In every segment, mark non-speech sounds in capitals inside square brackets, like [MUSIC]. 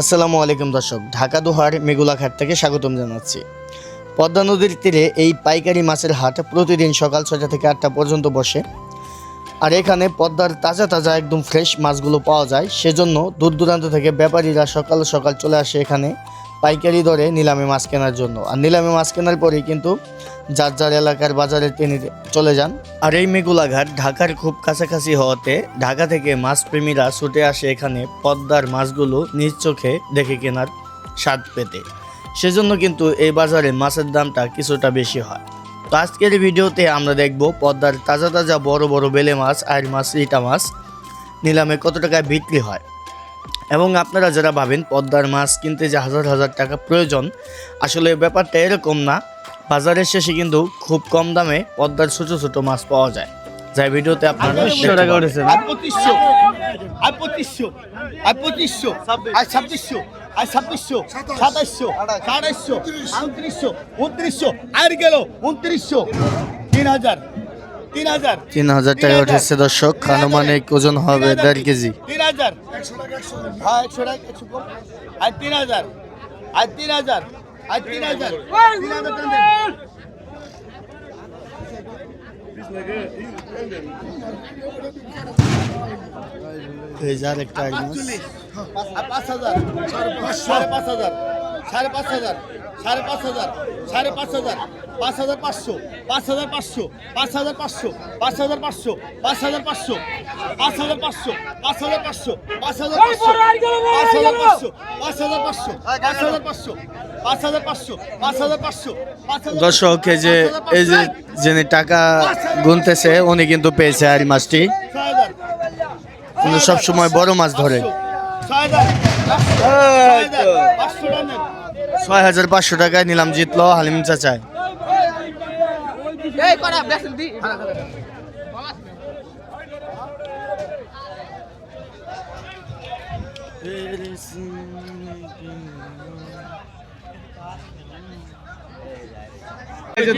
আসসালামু আলাইকুম দর্শক, ঢাকা দোহার মেগুলাঘাট থেকে স্বাগতম জানাচ্ছি। পদ্মা নদীর তীরে এই পাইকারি মাছের হাট প্রতিদিন সকাল ছয়টা থেকে আটটা পর্যন্ত বসে। আর এখানে পদ্মার তাজা তাজা একদম ফ্রেশ মাছগুলো পাওয়া যায়। সেজন্য দূর দূরান্ত থেকে ব্যাপারীরা সকাল সকাল চলে আসে এখানে পাইকারি দরে নিলামে মাছ কেনার জন্য। আর নিলামে মাছ কেনার পরেই কিন্তু যার যার এলাকার বাজারে তিনি চলে যান। আর এই মেগুলাঘাট ঢাকার খুব কাছাকাছি হওয়াতে ঢাকা থেকে মাছ প্রেমীরা ছুটে আসে এখানে পদ্মার মাছগুলো নিজ চোখে দেখে কেনার স্বাদ পেতে। সেজন্য কিন্তু এই বাজারে মাছের দামটা কিছুটা বেশি হয়। তো আজকের ভিডিওতে আমরা দেখব পদ্মার তাজা তাজা বড় বড় বেলে মাছ আর মাছ রিটা মাছ নিলামে কত টাকায় বিক্রি হয়। এবং আপনারা যারা ভাবেন পদ্মার মাছ কিনতে যে হাজার হাজার টাকা প্রয়োজন, আসলে ব্যাপারটা এরকম না। বাজারের শেষে কিন্তু খুব কম দামে পদ্মার ছোট ছোট মাছ পাওয়া যায়। যাই ভিডিওতে আপনারা। আর পঁচিশশো আর পঁচিশশো। আর পঁচিশশো। আর ছাব্বিশশো। আর ছাব্বিশশো। সাতাইশশো সাতাইশশো উনত্রিশশো উনত্রিশশো। আর গেল উনত্রিশশো। তিন হাজার। তিন হাজার। তিন হাজার টাকা উঠেছে দর্শক। আনুমানিক ওজন হবে দেড় কেজি। তিন হাজার। হ্যাঁ আর তিন হাজার। আর তিন হাজার। আর তিন হাজার। তিন হাজার টাকা মাছ আর পাঁচ হাজার। সাড়ে পাঁচ হাজার। সাড়ে পাঁচ হাজার। সাড়ে পাঁচ হাজার সাড়ে পাঁচ হাজার পাঁচ হাজার পাঁচশো পাঁচ হাজার পাঁচশো পাঁচ হাজার পাঁচশো পাঁচ হাজার পাঁচশো পাঁচ হাজার পাঁচশো পাঁচ হাজার পাঁচশো পাঁচ হাজার পাঁচশো পাঁচ হাজার পাঁচশো পাঁচ হাজার পাঁচশো পাঁচ হাজার পাঁচশো পাঁচ হাজার পাঁচশো পাঁচ হাজার পাঁচশো পাঁচ হাজার পাঁচশো দর্শক এই যে এই যে যিনি টাকা গুনতেছে উনি কিন্তু পেয়েছে আর এই মাছটি কিন্তু সবসময় বড় মাছ ধরে ছয় হাজার পাঁচশো টাকা। ছয় হাজার পাঁচশো টাকায় নিলাম জিতলো হালিম চাচায়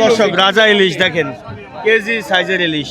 দর্শক রাজা ইলিশ দেখেন কেজি সাইজের ইলিশ।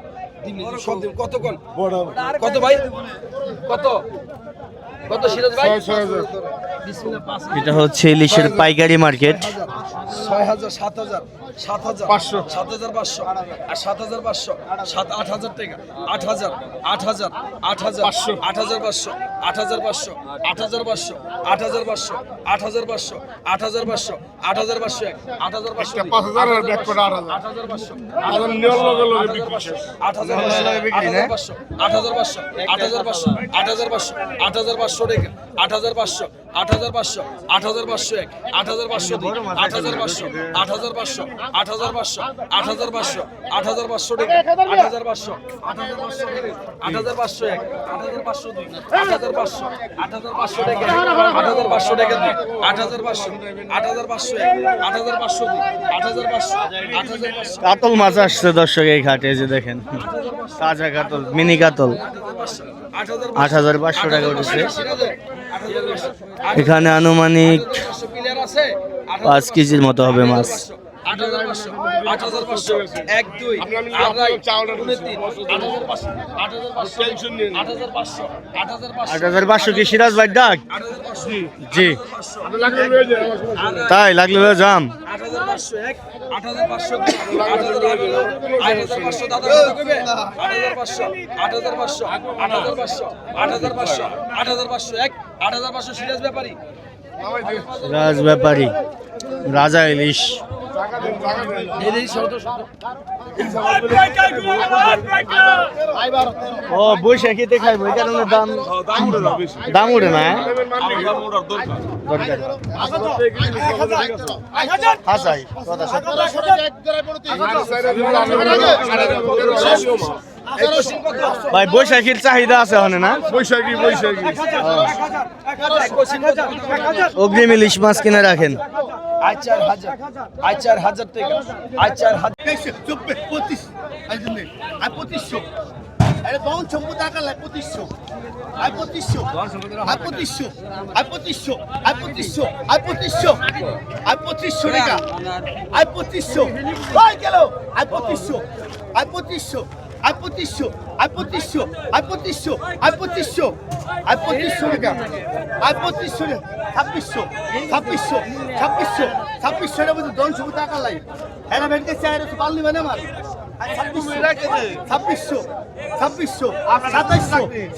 ডাকবেন কত কোন? কত ভাই? কত? কত সিরাজ ভাই? এটা হচ্ছে ইলিশের পাইকারি মার্কেট। ছয় হাজার সাত হাজার সাত হাজার পাঁচশো সাত হাজার পাঁচশো আর সাত হাজার পাঁচশো সাত আট হাজার টাকা আট হাজার আট হাজার আট হাজার পাঁচশো আট হাজার পাঁচশো আট হাজার পাঁচশো আট হাজার পাঁচশো আট হাজার পাঁচশো আট হাজার পাঁচশো আট হাজার পাঁচশো আট হাজার পাঁচশো এক আট হাজার পাঁচশো হাজার আট হাজার পাঁচশো আট হাজার পাঁচশো আট হাজার পাঁচশো আট হাজার পাঁচশো আট হাজার পাঁচশো আট হাজার পাঁচশো টাকা আট হাজার পাঁচশো আট হাজার পাঁচশো আট হাজার পাঁচশো এক আট হাজার পাঁচশো দুই আট হাজার পাঁচশো আট হাজার পাঁচশো আট হাজার পাঁচশো আট হাজার পাঁচশো আট হাজার পাঁচশো টাকা আট হাজার পাঁচশো আট হাজার পাঁচশো আট হাজার পাঁচশো এক আট হাজার পাঁচশো দুই আট হাজার পাঁচশো আট হাজার পাঁচশো টাকা আট হাজার পাঁচশো টাকা দুই আট হাজার পাঁচশো আট হাজার পাঁচশো এক আট হাজার পাঁচশো দুই আট হাজার পাঁচশো আট হাজার পাঁচশো কাতল মাছ আসছে দর্শক এই ঘাটে যে দেখেন তাজা কাতল মিনি কাতল আট হাজার পাঁচশো টাকা উঠেছে এখানে আনুমানিক পাঁচ কেজির মতো হবে মাছ। হাজার হাজার পাঁচশো কি সিরাজ ডাক জি তাই লাগলে যাম রাজ ব্যাপারী রাজা ইলিশ ও বৈশাখীতে খাইবো এই কারণে দাম দাম উঠে না দরকার হাসাই কথা সত্য। ভাই বৈশাখীর চাহিদা আছে হনে না? বৈশাখী বৈশাখী। অগ্রিম ইলিশ মাছ কিনে রাখেন। পঁচিশশো। আর পঁচিশশো আর পঁচিশশো আর পঁচিশশো আর পঁচিশশো আর পঁচিশশো টাকা আর পঁচিশশো ছাব্বিশশো ছাব্বিশশো ছাব্বিশশো ছাব্বিশশো টাকা বুঝি দশ টাকা লাগে। হ্যাঁ ভেটকে চাই পারলি মানে আমার। ছাব্বিশশো ছাব্বিশশো সাতাইশশো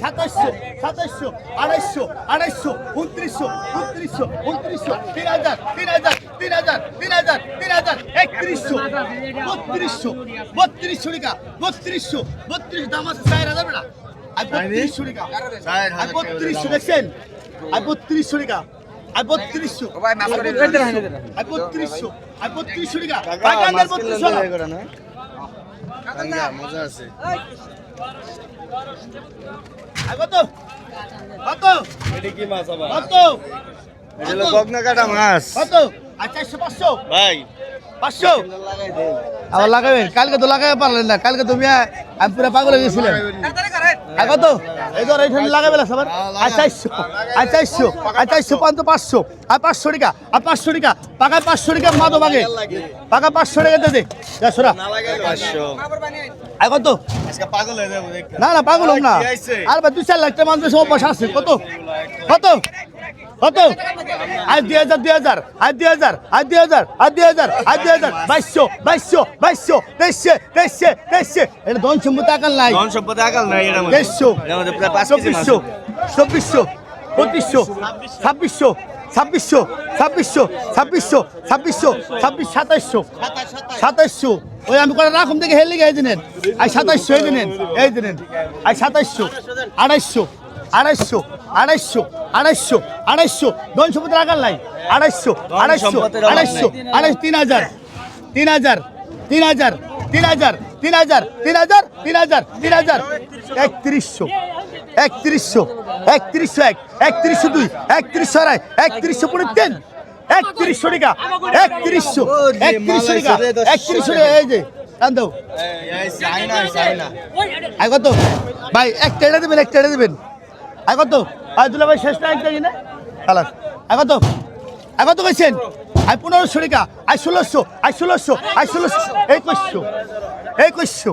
সাতাইশশো সাতাইশশো আড়াইশো আড়াইশো উনত্রিশশো উনত্রিশশো উনত্রিশশো তিন হাজার তিন হাজার তিন হাজার তিন হাজার তিন হাজার একত্রিশশো বত্রিশশো বত্রিশশো টাকা বত্রিশশো বত্রিশ দাম আছে চার হাজার না আর বত্রিশশো টাকা আর বত্রিশশো দেখছেন? আর বত্রিশশো টাকা আর বত্রিশশো। আর বত্রিশশো। আর বত্রিশশো। টাকা বাগানের বত্রিশশো মজা আছে। কত কত এটা কি মাছ আবার? কত এটা হলো বগনা কাটা মাছ। কত আর চারশো ভাই। আবার লাগাবেন। কালকে তো লাগাই পারলেন না। কালকে তুমি আমি পুরো পাগল হয়ে গেছিলেন আর কত? এই ধর এইখানে লাগাবে না সবার আর চারশো আর চারশো আর চারশো পাঁচ পাঁচশো। আর পাঁচশো টাকা আর পাঁচশো টাকা। পাকা পাঁচশো টাকা মাদো পাকে পাকা পাঁচশো টাকা দে দে। আর কত? হয়ে না না পাগল না। আর দুই চার লাখ টাকা মানুষের অভ্যাস আছে। কত? কত? কত? আজ দুই হাজার দুই হাজার আজ দুই হাজার আজ দুই হাজার আজ দুই হাজার আজ দুই হাজার। বাইশশো বাইশশো বাইশশো তেইশশে তেইশশে তেইশশে। এটা ধন সম্পত্তি আকাল নাই। ধন সম্পদে আকাল নাই তেইশশো চব্বিশশো চব্বিশশো পঁচিশশো ছাব্বিশশো ছাব্বিশশো ছাব্বিশশো ছাব্বিশশো ছাব্বিশশো ছাব্বিশ সাতাইশশো সাতাইশশো। ওই আমি করে রাখুন থেকে হেলে গিয়ে দিনেন। আই সাতাইশশো এই দিনেন এই দিনেন। আই সাতাইশশো আড়াইশো আড়াইশো আড়াইশো আড়াইশো আড়াইশো। ধন সম্পত্তি রাখার নাই আড়াইশো আড়াইশো আড়াইশো আড়াইশো তিন হাজার তিন হাজার তিন হাজার তিন হাজার তিন হাজার তিন হাজার তিন হাজার তিন হাজার। একত্রিশশো একত্রিশশো একত্রিশশো এক একত্রিশশো দুই একত্রিশশো আড়াই একত্রিশশো পনেরো তিন একত্রিশশো টাকা একত্রিশশো একত্রিশশো টাকা একত্রিশশো টাকা এই যে দাও। কত? ভাই একটা এটা দেবেন একটা এটা দেবেন। আই কত আই দুলা ভাই শেষ না একটা কিনে খালাস আই কত আই কত কইছেন? আই পনেরোশো টাকা, আই ষোলোশো আই ষোলোশো আই ষোলোশো একুশশো একুশশো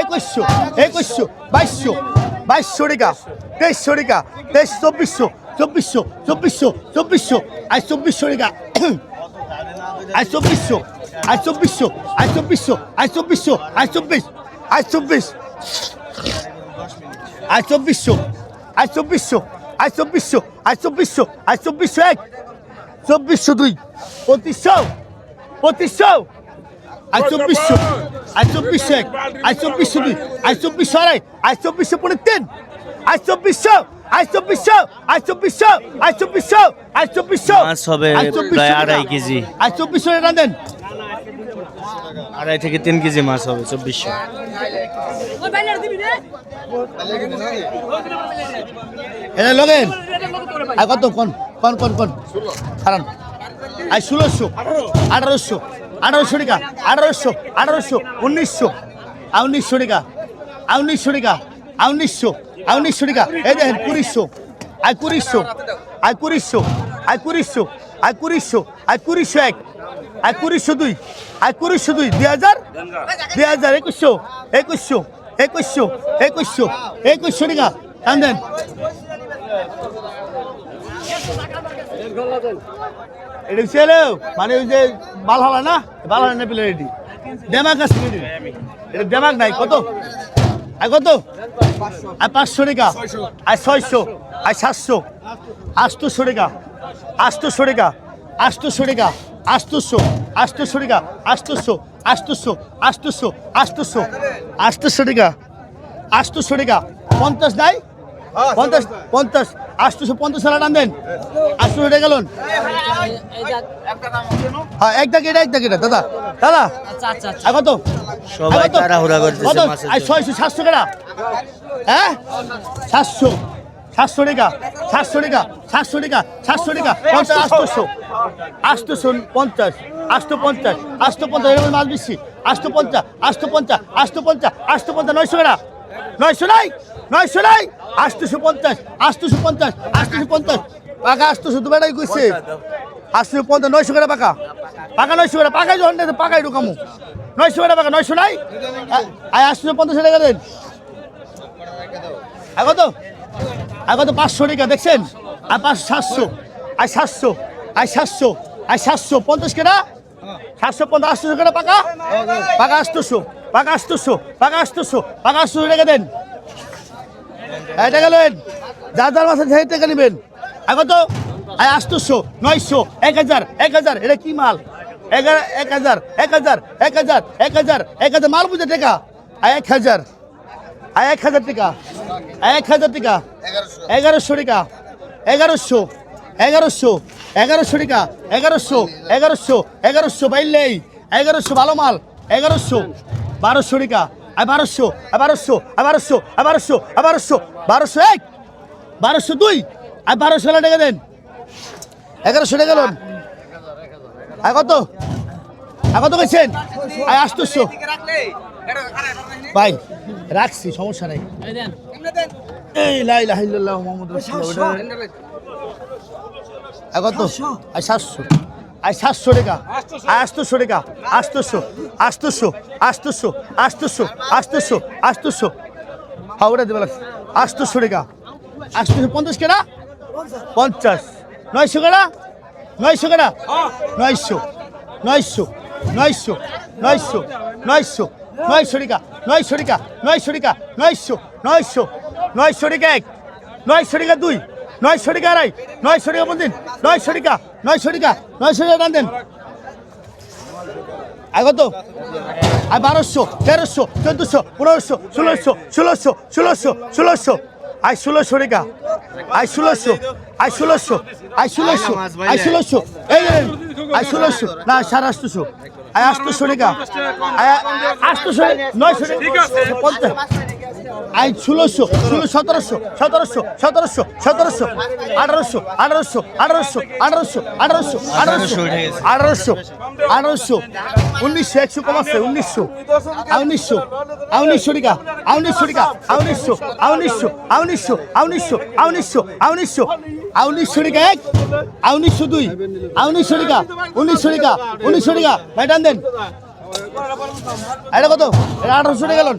একুশশো একুশশো বাইশশো বাইশশো টাকা, তেইশশো টাকা, তেইশ, চব্বিশশো চব্বিশশো চব্বিশশো চব্বিশশো, আই চব্বিশশো টাকা, আই চব্বিশশো আই চব্বিশশো আই চব্বিশশো আই চব্বিশশো, আই চব্বিশ আই চব্বিশ, আই চব্বিশশো আই চব্বিশশো আই চব্বিশশো আই চব্বিশশো আই চব্বিশশো এক চব্বিশশো দুই পঁচিশশো পঁচিশশো আই চব্বিশশো আই চব্বিশশো এক আই চব্বিশশো দুই আই চব্বিশশো আড়াই আই চব্বিশশো পনেরো তিন আই চব্বিশশো আই চব্বিশশো আই চব্বিশশো আই চব্বিশশো আই চব্বিশশো মাছ হবে প্রায় আড়াই কেজি। আই চব্বিশশো টাকা দেন। আড়াই থেকে তিন কেজি মাছ হবে চব্বিশশো। এটা লগেন। আর কত? কোন? কোন কোন কোন? কারণ আই, ষোলোশো। আঠারোশো। আঠারোশো টাকা। আঠারোশো। আঠারোশো। উনিশশো। আর উনিশশো টাকা। আর উনিশশো টাকা। আর উনিশশো। আর উনিশশো টাকা। এই দেখেন কুড়িশশো আই কুড়িশশো আই কুড়িশশো আই কুড়িশশো আই কুড়িশশো আই কুড়িশশো এক। আই কুড়িশশো দুই। আই কুড়িশশো দুই। দুই হাজার? দুই হাজার একুশশো। একুশশো। একুশশো একুশশো একুশশো টাকা। টান দেন। এটা ছেলে মানে ওই যে বালহালা না? বালহালা না পিলার এটি। দেমাক আছে এটি। দেমাক নাই। কত? আর কত? আর পাঁচশো টাকা। আর ছয়শো, আর সাতশো। আটশোশো টাকা। আটশোশো টাকা। আটশোশো টাকা। আটশোশো টাকা আটশোশো আটশোশো আটশোশো আটশোশো টাকা। আটশোশো টাকা। পঞ্চাশ নাই? পঞ্চাশ পঞ্চাশ। আটশোশো পঞ্চাশ হাজার টান দেন আটশোশো টাকা গেলন হ্যাঁ এক দাগ এটা এক দাগ এটা দাদা। দাদা কত? সবাই আর তাড়াহুড়া করতেছে কত? মাছের আর জন্য। ছয়শো সাতশো টাকা। হ্যাঁ? সাতশো। সাতশো টাকা। সাতশো টাকা। সাতশো টাকা। সাতশো টাকা। পঞ্চাশ আটশোশো আটশোশো পঞ্চাশ। আটশো পঞ্চাশ আটশো পঞ্চাশ এরকম মাছ বেশি আটশো পঞ্চাশ আটশো পঞ্চাশ আটশো পঞ্চাশ আটশো পঞ্চাশ নয়শো টাকা। নয়শো নাই? নয়শো নাই? আটশোশো পঞ্চাশ আটশোশো পঞ্চাশ আটশোশো পঞ্চাশ। পাকা আটশোশো দু বেড়াই কইছে। আটশো পঞ্চাশ, নয়শো টাকা পাকা। পাকা নয়শো টাকা পাকাই যখন পাকাই ঢুকামু। নয়শো টাকা পাকা, নয়শো নাই? আয় আটশোশো পঞ্চাশ টাকা দেন। আগত আগত পাঁচশো টাকা, দেখছেন? আর পাঁচশো সাতশো। আর সাতশো আর সাতশো। আর সাতশো পঞ্চাশ কেনা সাতশো পঞ্চাশ আটশোশো কেনা পাকা? পাকা আটশোশো পাকা আটশোশো পাকা আটশোশো পাকা আটশোশো টাকা দেন। এই টাকা নেন। যার যার মাসে নেবেন। আর নয়শো, এক হাজার এক হাজার। এটা কি মাল? এগারো এক হাজার এক হাজার এক হাজার এক হাজার এক হাজার মাল বুঝে টাকা। আর এক হাজার আর এক হাজার টাকা। এক হাজার টাকা। এগারোশো টাকা। এগারোশো এগারোশো। এগারোশো টাকা এগারোশো এগারোশো এগারোশো বাইলেই এগারোশো ভালো মাল এগারোশো বারোশো টাকা আর বারোশো আর বারোশো আর বারোশো আর বারোশো আর বারোশো বারোশো এক বারোশো দুই আর বারোশো টাকা দেন। এগারোশো টাকা লোন। আর কত? আর কত গেছেন আর আটশোশো ভাই রাখছি সমস্যা নেই। এই লাই লাহিল্লাহ মোহাম্মদ রাসূলুল্লাহ কত সাতশো। আই সাতশো? টাকা? আটশোশো টাকা। আটশোশো আটশোশো আটশোশো আটশোশো আটশোশো আটশোশো হাওড়া দেবে লাগছে। আটশোশো টাকা। আটশোশো পঞ্চাশ কেনা? পঞ্চাশ। নয়শো কেনা? নয়শো কেনা? নয়শো। নয়শো। নয়শো। নয়শো। নয়শো। নয়শো টাকা। নয়শো টাকা। নয়শো টাকা। নয়শো। নয়শো। নয়শো টাকা এক। নয়শো টাকা দুই। নয়শো টাকা আড়াই নয়শো টাকা বলদিন নয়শো টাকা নয়শো টাকা নয়শো টাকা দান। দেন আগত আর বারোশো তেরোশো চোদ্দোশো পনেরোশো ষোলোশো ষোলোশো ষোলোশো ষোলোশো। আই ষোলোশো টাকা আই ষোলোশো আই ষোলোশো আই ষোলোশো আই ষোলোশো। এই আই ষোলোশো না সাড়ে আটশোশো। আই আটশোশো টাকা আই আটশোশো নয়শো টাকা পঞ্চাশ। আই, ষোলোশো, ষোলো, সতেরোশো সতেরোশো সতেরোশো সতেরোশো, আঠারোশো আঠারোশো আঠারোশো আঠারোশো আঠারোশো আঠারোশো আঠারোশো আঠারোশো, উনিশশো, একশো কম আছে উনিশশো উনিশশো উনিশশো টাকা উনিশশো টাকা উনিশশো উনিশশো উনিশশো উনিশশো উনিশশো উনিশশো উনিশশো টাকা এক উনিশশো দুই উনিশশো টাকা উনিশশো টাকা উনিশশো টাকা টান দেন। এটা কত? এটা আঠারোশো টাকা লোন।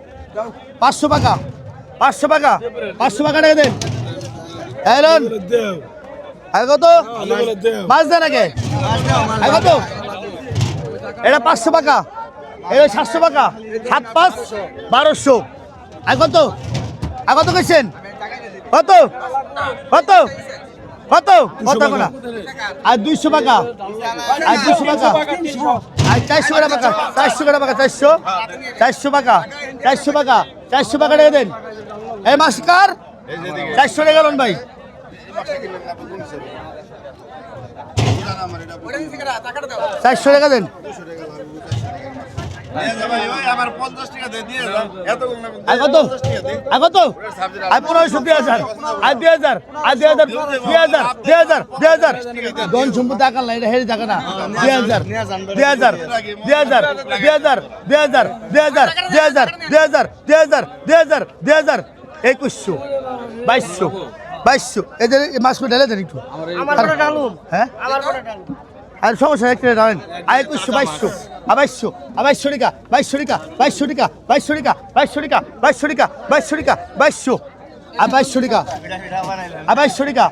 পাঁচশো পাকা পাঁচশো পাকা পাঁচশো পাকা টাকা দেন। এলন কত? মাছ দেন আগে। আর কত? এটা পাঁচশো পাকা এটা সাতশো পাকা সাত পাঁচ, বারোশো। আর কত? আর কত কেছেন কত? কত? কত? কত কোনা আর দুইশো টাকা। আর দুইশো টাকা। আর চারশো টাকা টাকা। চারশো টাকা চারশো। চারশো টাকা। চারশো টাকা। চারশো টাকা টাকা দেন। এই মাসকার চারশো টাকা লোন ভাই। চারশো টাকা দেন। ধন সম্পত্তি আকাল না এটা হেরে থাকে না দুই হাজার দুই হাজার দুই হাজার দুই হাজার দুই হাজার দুই হাজার দুই হাজার দুই হাজার দুই হাজার দুই হাজার দুই হাজার একুশশো বাইশশো বাইশশো এদের মাছ ঢেলে দেন একটু হ্যাঁ আর সমস্যা একটা জানেন আর একুশশো বাইশশো আবাইশশো আবাইশশো টাকা বাইশশো টাকা বাইশশো টাকা বাইশশো টাকা বাইশশো টাকা বাইশশো টাকা বাইশশো টাকা বাইশশো আর বাইশশো টাকা আবাইশশো টাকা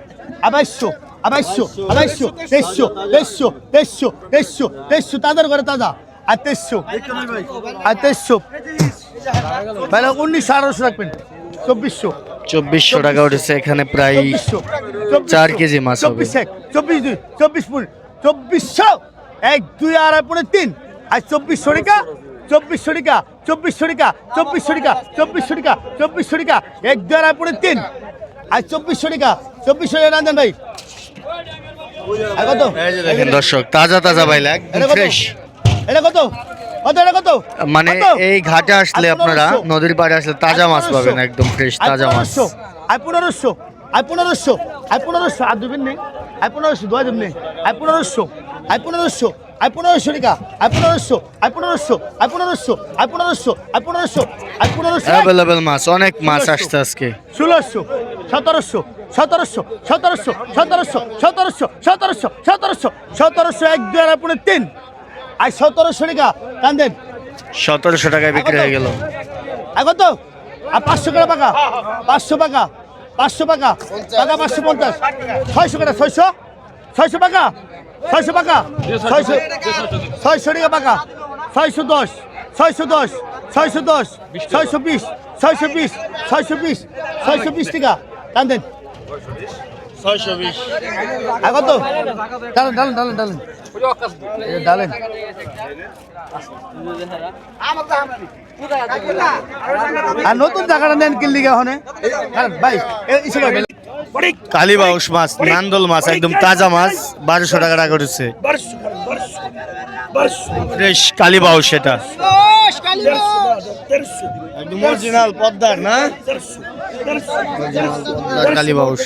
আবাইশশো আবাইশশো আবাইশশো তেইশশো তেইশশো তেইশশো তেইশশো তেইশশো তাদের ঘরে তাজা আর তেইশশো আর তেইশশো ভাই উনিশশো আঠারোশো রাখবেন চব্বিশশো চব্বিশশো টাকা উঠেছে এখানে প্রায় চার কেজি মাছ। চব্বিশ এক চব্বিশ দুই চব্বিশ পুন চব্বিশশো। এক দুই আড়াই পনেরো তিন। আর চব্বিশশো টাকা চব্বিশশো টাকা চব্বিশশো টাকা চব্বিশশো টাকা চব্বিশশো টাকা চব্বিশশো টাকা। এক দুই আড়াই পনেরো তিন। আর চব্বিশশো টাকা চব্বিশশো টাকা রান্ধেন ভাই। দেখেন দর্শক তাজা তাজা একদম ফ্রেশ এটা কত? কত? এটা কত? মানে এই ঘাটে আসলে আপনারা নদীর পাড়ে আসলে তাজা মাছ পাবেন একদম ফ্রেশ তাজা মাছ। আর পনেরোশো। আর পনেরোশো আর পনেরোশো আর দেবেন নেই আর পনেরোশো দোয়া দেবেন নেই আর পনেরোশো আর পনেরোশো আর পনেরোশো টাকা আর পনেরোশো আর পনেরোশো আর পনেরোশো আর পনেরোশো আর পনেরোশো আর পনেরোশো অ্যাভেলেবেল মাছ অনেক মাছ আসছে আজকে ষোলোশো সতেরোশো সতেরোশো সতেরোশো সতেরোশো সতেরোশো সতেরোশো সতেরোশো সতেরোশো এক দুই আর পনেরো তিন আর সতেরোশো টাকা কান্দেন সতেরোশো টাকায় বিক্রি হয়ে গেল এখন তো আর পাঁচশো টাকা পাকা পাঁচশো পাকা পাঁচশো পাকা পাকা পাঁচশো পঞ্চাশ। ছয়শো টাকা ছয়শো? ছয়শো পাকা ছয়শো পাকা ছয়শো ছয়শো টাকা পাকা ছয়শো দশ ছয়শো দশ ছয়শো দশ ছয়শো বিশ ছয়শো বিশ ছয়শো বিশ ছয়শো বিশ টাকা। টান দেন। ছয়শো বিশ। এখন ডালেন ডালেন ডালেন ডালেন। ডালেন। আর নতুন টাকাটা নেন কিনলি ওখানে। মাছ নান্দল মাছ একদম তাজা মাছ বারোশো টাকা টাকা উঠেছে। ফ্রেশ কালীবাউস সেটা একদম অরিজিনাল পদ্মার না? কালীবাউস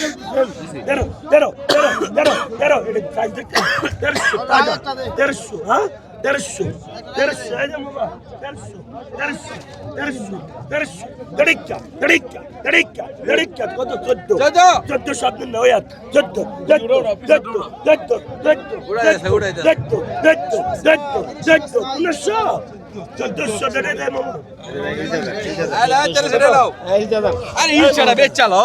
তাজা হ্যাঁ যে বাবা তেরোশো তেরোশো তেরোশো তেরোশো দেড়িকা দেড়িকা দেড়িকা দেড়িকা কত চোদ্দ চোদ্দ সাত দিন নয় এক চোদ্দ চোদ্দ চোদ্দ চোদ্দ চোদ্দ চোদ্দ চোদ্দ চোদ্দ চোদ্দ উনিশশো চোদ্দশো আরে ইচ্ছাটা বেচ চালো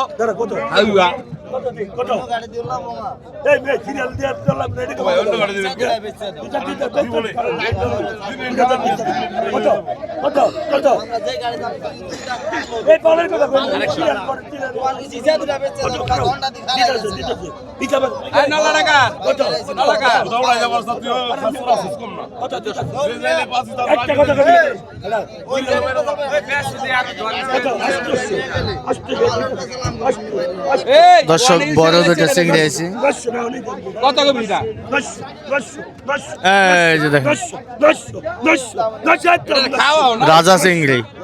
দশ দর্শক বড় দুটো চিংড়ি আছে রাজা চিংড়ি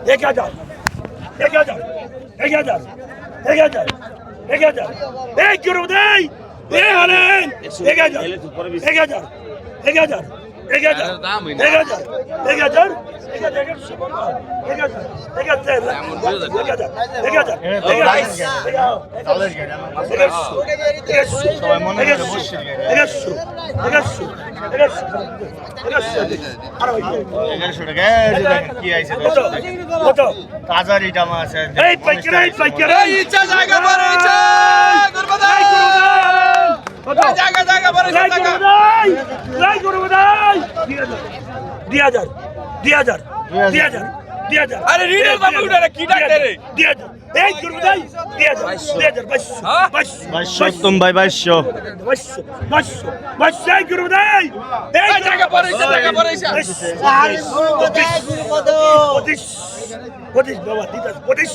বাবা, এক হাজার এক হাজার এক হাজার এক হাজার এক হাজার এক হাজার একশো একশো একশো একশো একশো একশো একশো আরও কত কত তাজা রিটা মাছ এই পাইকার এই পাইকার এই ইচ্ছা জায়গা পরে ইচ্ছা দুই হাজার দুই হাজার দুই হাজার দুই হাজার। আরে রিডের বাবু উঠারে, কি ডাক্তার? রে? দুই হাজার। এই করব তাই দুই হাজার দুই হাজার বাইশশো হ্যাঁ? বাইশশো বাইশশো তুম ভাই বাইশশো। বাইশশো বাইশশো বাইশশো এই করব তাই এই জায়গা পরে জায়গা পরে পঁচিশ পঁচিশ বাবা দিদা পঁচিশ।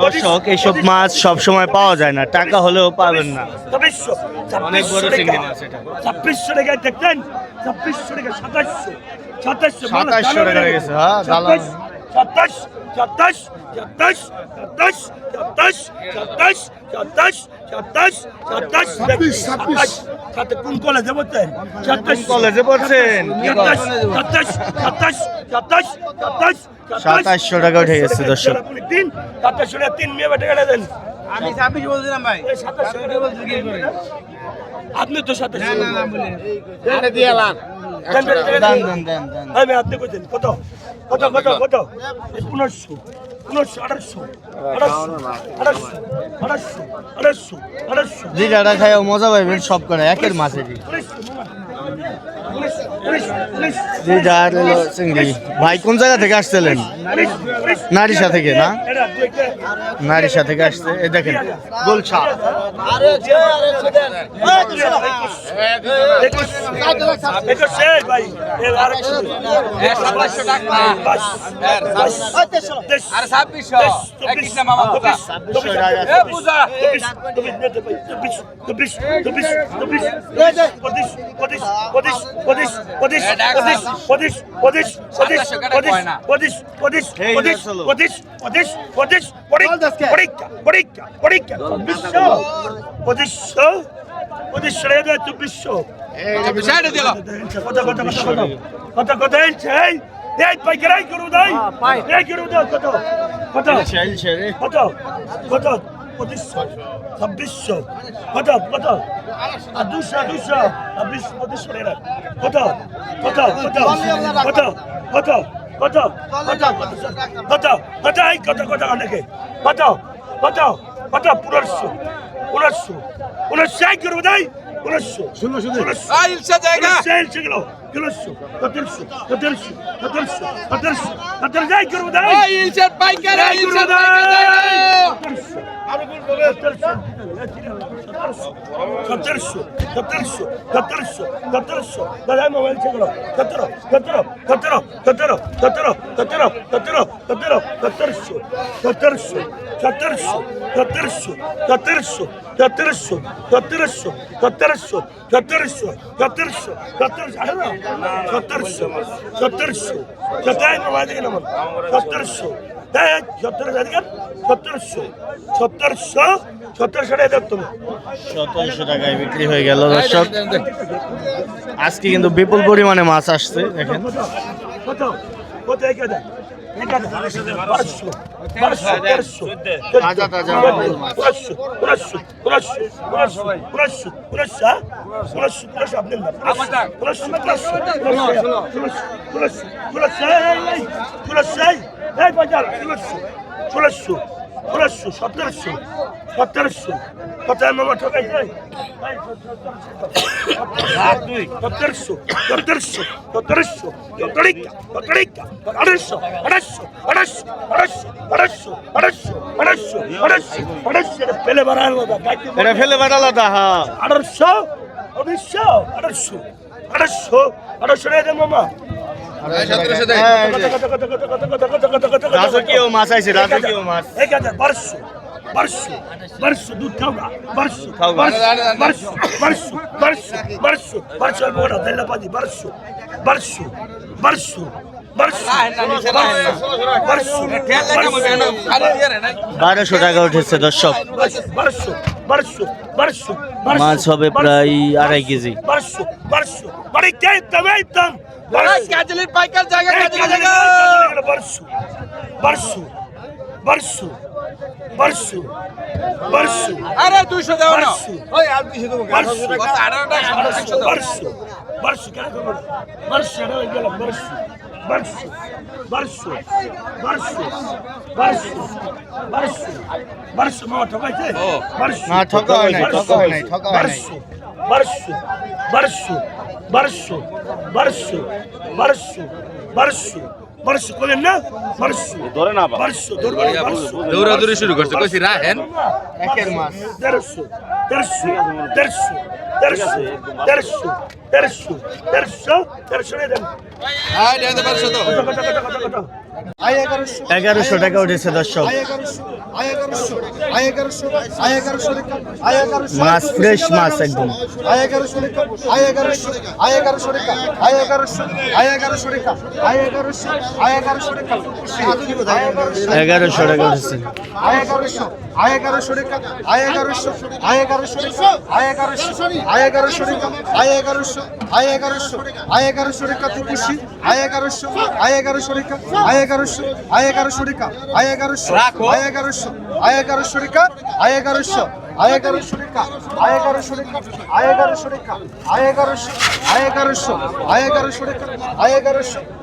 দর্শক এইসব মাছ সব সময় পাওয়া যায় না টাকা হলেও পাবেন না। ছাব্বিশশো অনেক বড় চিংড়ি টাকা। মাছ এটা। ছাব্বিশশো টাকা দেখতেন ছাব্বিশশো টাকা সাতাশশো সাতাশশো। সাতাশশো টাকা গেছে, হ্যাঁ। সাতাশ সাতাশ সাতাশ সাতাশ সাতাশ সাতাশ সাতাশ সাতাশ সাতাশ ছাব্বিশ ছাব্বিশ সাথে কোন কলেজে বলছেন সাতাশ কলেজে পড়ছেন সাতাশ সাতাশ সাতাশ সাতাশ সাতাশ সাতাশশো টাকা উঠে গেছে দর্শক আপনি তিন সাতাশশো টাকা তিন মেয়ে গেলে দেন আমি ছাব্বিশ বলছিলাম ভাই? আপনি তো সাতাশশো দিয়ে দেন দেন দেন দেন আমি আপনি কত কত কত কত পনেরোশো পনেরোশো আঠারোশো আঠারোশো আঠারোশো আঠারোশো আঠারোশো আঠারোশো। খায় মজা পাইবেন সব করে একের মাছেরই ভাই কোন জায়গা থেকে আসছিলেন? নারিশা থেকে না? নারিশা থেকে আসছে। এই দেখেন গোলছা আর ছাব্বিশশো একত্রিশ না। মামা বুঝা এ বুঝা চব্বিশশো বিষয়টা দিল। কথা কথা কথা কথা কথা কথা এলছে এই এই পাইকারাই করু দাই এই করু দাও কত? কত কত? কত? পঁচিশশো ছাব্বিশশো কত কত আর দুশো দুশো ছাব্বিশ পঁচিশশো টাকা কত কত কত কত কত কত কত কত কত এই কত কত অনেকে কত কত কত পনেরোশো পনেরোশো পনেরোশো এই করব দাই ষোলোশো। ষোলোশো ষোলোশো। জায়গা। গেলো ষোলোশো সতেরোশো সতেরোশো সতেরোশো সতেরোশো সতেরো যাই করব দাঁড়াই ইলশাদ বাইকার ইলশাদ বাইকার Catercio, Catercio, Catercio, Catercio, dajmo el chegro, Catero, Catero, Catero, Catero, Catero, Catero, Catero, Catero, Catercio, Catercio, Catercio, Catercio, Catercio, Catercio, Catercio, Catercio, Catercio, Catercio, Catercio, Catercio, Catercio, Catercio, Catercio, Catercio, হ্যাঁ, সত্তরশো। সত্তরশো? সত্তরশো টাকা টাকায় বিক্রি হয়ে গেল আজকে কিন্তু বিপুল পরিমাণে মাছ আসছে দেখেন। কত? কোথায় আপনার হ্যাঁ? পাঁচশো সতেরোশো সতেরোশো কত মামা ঠকাই সতেরোশো সতেরোশো সতেরোশো সতেরিকা সতেরিকা আড়াইশো আড়াইশো আড়াইশো আড়াইশো আড়াইশো আড়াইশো আড়াইশো আড়াইশো আড়াইশো পেলে বাড়ানো এটা ফেলে বেড়ালাদা হ্যাঁ আড়াইশো উনিশশো আড়াইশো আড়াইশো আড়াইশো মামা রাজকীয় মাছ আছে রাজকীয় মাছ এক হাজার বারোশো বারোশো বারোশো দুধ খাও না বারোশো খাও গা। বারোশো বারোশো বারোশো বারোশো বারোশো অল্প করে তেল পাতি বারোশো বারোশো বারোশো বারোশো টাকা উঠেছে দর্শক। মাছ হবে প্রায় আড়াই কেজি। বারশো বারশো বারশো আরে দুইশো দেওয়া না। ওই আর দুইশো দেবো বারশো বারশো বারশো কেন বারশো বারশো Barsu, Barsu, Barsu, Barsu, Barsu, Barsu, মা ঠকাই যায় Barsu, না ঠকা হয় নাই ঠকা হয় নাই ঠকা হয় নাই Barsu, Barsu, Barsu, Barsu, Barsu, Barsu, Barsu বলেন না Barsu ধরে না Barsu ধরবে দৌড়া দৌড়ি শুরু করছে কইছি রাহেন একের মাস 150 150 150 150 তেরোশো তেরোশো তেরোশো এগারোশো টাকা উঠেছে দর্শক মাছ ফ্রেশ মাছ একদম এগারোশো টাকা উঠেছে এগারোশো টাকা এগারোশো টাকা এগারোশো টাকা এগারোশো টাকা এগারোশো টাকা এগারোশো আয় এগারোশো আয় এগারোশো রেখা তুই খুশি আয় এগারোশো আয় এগারোশো রেখা আয় এগারোশো আয় এগারোশো রেখা আয় এগারোশো আয় এগারোশো আয় এগারোশো রেখা আয় এগারোশো আয় এগারোশো রেখা আয় এগারোশো রেখা আয় এগারোশো রেখা আয় এগারোশো আয় এগারোশো আয় এগারোশো রেখা আয় এগারোশো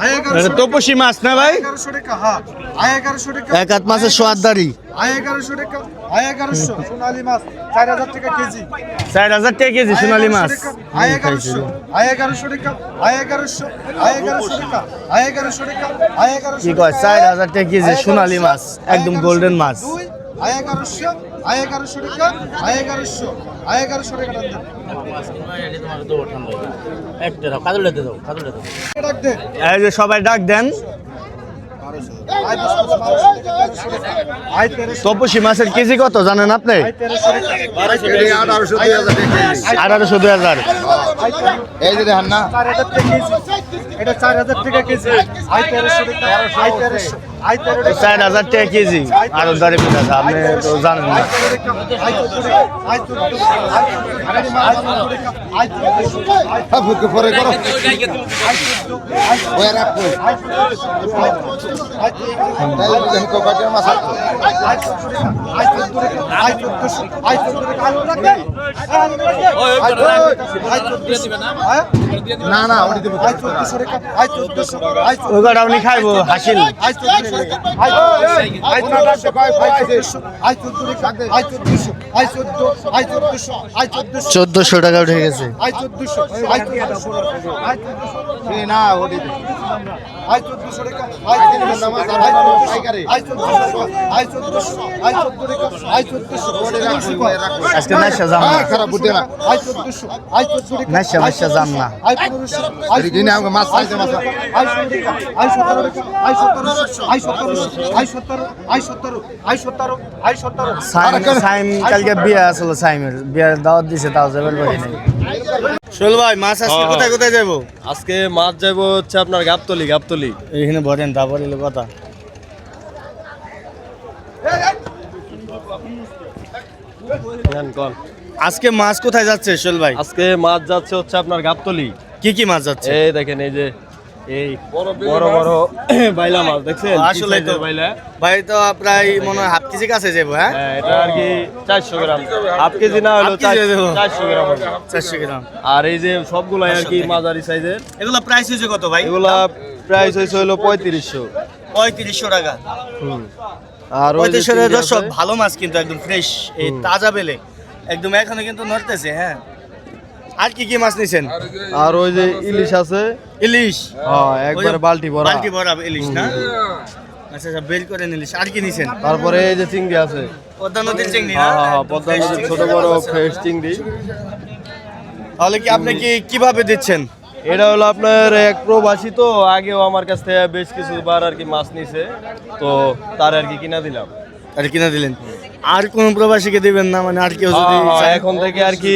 এটা তপসী মাছ না ভাই হ্যাঁ এক হাত মাছের সোয়াদারি চার হাজার টাকা কেজি চার হাজার টাকা সোনালি মাছ কি কয় চার হাজার টাকা কেজি সোনালি মাছ একদম গোল্ডেন মাছ আয় এগারোশো আয় এগারোশো রেখা আয় এগারোশো আয় এগারোশো দে এই যে সবাই ডাক দেন। তপসী মাছের কেজি কত জানেন আপনি আঠারোশো দুই হাজার এই যে দেখেন না চার হাজার টাকা কেজি এটা চার হাজার টাকা কেজি চার হাজার টাকা আরও পিঠা আপনি তো জানেন না পরে করো ওই রাখ কই তাই দেখেন কোকাটের মাছ আছে না চোদ্দশো ওটি দেবো চোদ্দশো টাকা উঠে গেছে। আই চোদ্দশো আই চোদ্দশো। আই চোদ্দশো। না ওটি আই চোদ্দশো রেখা আই চোদ্দশো আই চোদ্দশো আই চোদ্দশো। আই চোদ্দশো আই চোদ্দ আই চোদ্দশো আজকে নাইসা যাম না। খারাপ বুঝতে না। আই চোদ্দশো আই চোদ্দ রেখা নাইসা নাইসা না। আই পনেরোশো আই দিনে আমাকে মাছ আই ষোলো আই সতেরো রেখা আই সতেরো আই সতেরো আই সতেরো আই সতেরো আই সতেরো আই সতেরো। সাইম সাইম কালকে বিয়ে আসলো সাইমের। বিয়ের দাওয়াত দিছে তাও নেই। শোল ভাই মাছ আজকে কোথায় কোথায় যাব আজকে মাছ যাব হচ্ছে আপনার গাবতলি গাবতলি। ভরেন কথা। আজকে মাছ কোথায় যাচ্ছে শোল ভাই? আজকে মাছ যাচ্ছে হচ্ছে আপনার গাবতলি। কি কি মাছ যাচ্ছে? এই দেখেন এই যে এই বড় বড় [CLEARS THROAT] বাইলা মাছ দেখছেন? আসলে তো বাইলা। ভাই তো প্রায় মনে হয় হাফ কেজি কাছে যাব হ্যাঁ? এটা আর কি চারশো গ্রাম। হাফ কেজি না হলো হাফ কেজি দেবো। চারশো গ্রাম চারশো গ্রাম। আর এই যে সবগুলাই আর কি মাঝারি সাইজের। এগুলো প্রাইস হয়েছে কত ভাই? এগুলা প্রাইস হয়েছে হলো পঁয়ত্রিশশো। পঁয়ত্রিশশো টাকা। আর ওই পঁয়ত্রিশশো দর্শক ভালো মাছ কিন্তু একদম ফ্রেশ এই তাজা বেলে। একদম এখানে কিন্তু নড়তেছে হ্যাঁ। আর কি কি মাছ নিছেন? আর ওই যে ইলিশ আছে। ইলিশ? হ্যাঁ একবারে বালতি ভরা। বালতি ভরা ইলিশ না? আচ্ছা আচ্ছা বের করে নিলিশ আর কি নিছেন? তারপরে এই যে চিংড়ি আছে। পদ্মা নদীর চিংড়ি না? হ্যাঁ হ্যাঁ হ্যাঁ, পদ্মা নদীর ছোট বড় ফ্রেশ চিংড়ি। তাহলে কি আপনি কি কীভাবে দিচ্ছেন? এটা হলো আপনার এক প্রবাসী তো আগেও আমার কাছ থেকে বেশ কিছুবার আর কি মাছ নিছে। তো তার আর কি কিনা দিলাম। আর কিনা দিলেন? আর কোন প্রবাসীকে দিবেন না মানে আর কেউ যদি হ্যাঁ, হ্যাঁ? এখন থেকে আর কি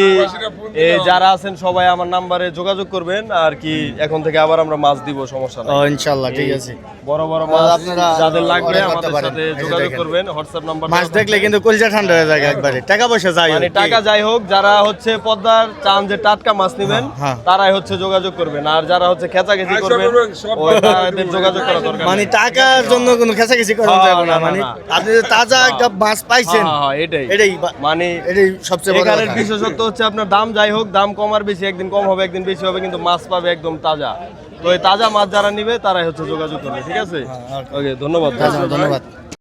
যারা আছেন সবাই আমার নাম্বারে যোগাযোগ করবেন আর কি এখন থেকে আবার আমরা মাছ দিব সমস্যা নাই। ইনশাল্লাহ ঠিক আছে। বড় বড় মাছ আপনারা যাদের লাগবে আমাদের সাথে যোগাযোগ করবেন হোয়াটসঅ্যাপ নাম্বার মাছ দেখলে কিন্তু কলজা ঠান্ডা হয়ে যায় একবারে। টাকা পয়সা যায় মানে টাকা যাই হোক যারা হচ্ছে পদ্মার চান যে টাটকা মাছ নেবেন হ্যাঁ। তারাই হচ্ছে যোগাযোগ করবেন। আর যারা হচ্ছে খেচাখেচি করবেন ওই তাদের যোগাযোগ করা দরকার মানে টাকার জন্য কোনো খেসাখেসি করা হ্যাঁ, যাবে না মানে। আপনি যে তাজা একটা মাছ পাইছেন হ্যাঁ, হ্যাঁ, এটাই। এটাই মানে এটাই সবচেয়ে বড় এখানের বিশেষত্ব হচ্ছে আপনার দাম যাই হোক দাম কমার বেশি একদিন কম হবে একদিন বেশি হবে কিন্তু মাছ পাবে একদম তাজা। তো এই তাজা মাছ যারা নিবে তারাই হচ্ছে যোগাযোগ করবে ঠিক আছে? ওকে ধন্যবাদ। ধন্যবাদ।